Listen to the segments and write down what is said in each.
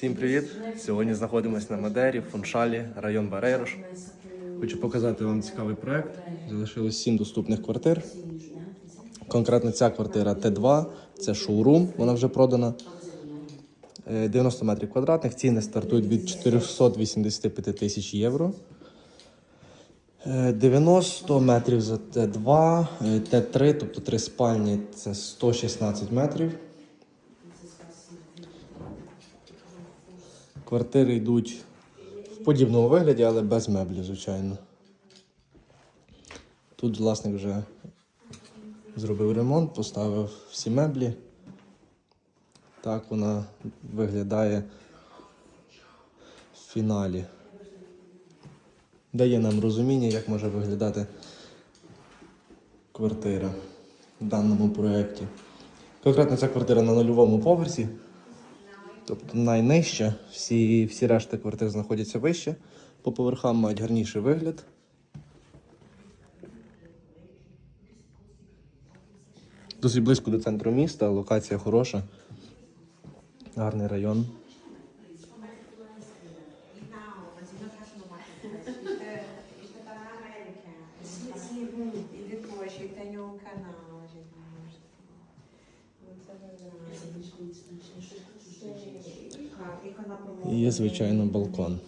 Всім привіт! Сьогодні знаходимося на Мадері, Фуншалі, район Барейрош. Хочу показати вам цікавий проект. Залишилось 7 доступних квартир. Конкретно ця квартира Т2, це шоурум, вона вже продана. Е, 90 метрів квадратних, ціни стартують від 485 тисяч євро. Е, 90 метрів за Т2, е, Т3, тобто три спальні це 116 метрів. Квартири йдуть в подібному вигляді, але без меблів, звичайно. Тут власник вже зробив ремонт, поставив всі меблі. Так вона виглядає в фіналі. Дає нам розуміння, як може виглядати квартира в даному проєкті. Конкретно ця квартира на нульовому поверсі. Тобто найнижча, всі, всі решти квартир знаходяться вище. По поверхам мають гарніший вигляд. Досить близько до центру міста, локація хороша. Гарний район. Є, звичайно, балкон.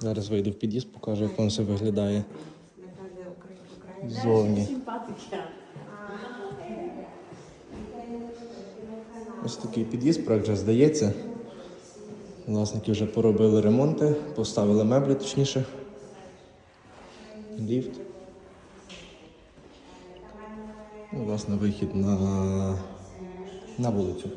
Зараз вийду в під'їзд, покажу, як воно все виглядає ззовні. Ось такий під'їзд, проект вже здається. Власники вже поробили ремонти, поставили меблі, точніше. Ліфт. Ну, власне, вихід на, на вулицю.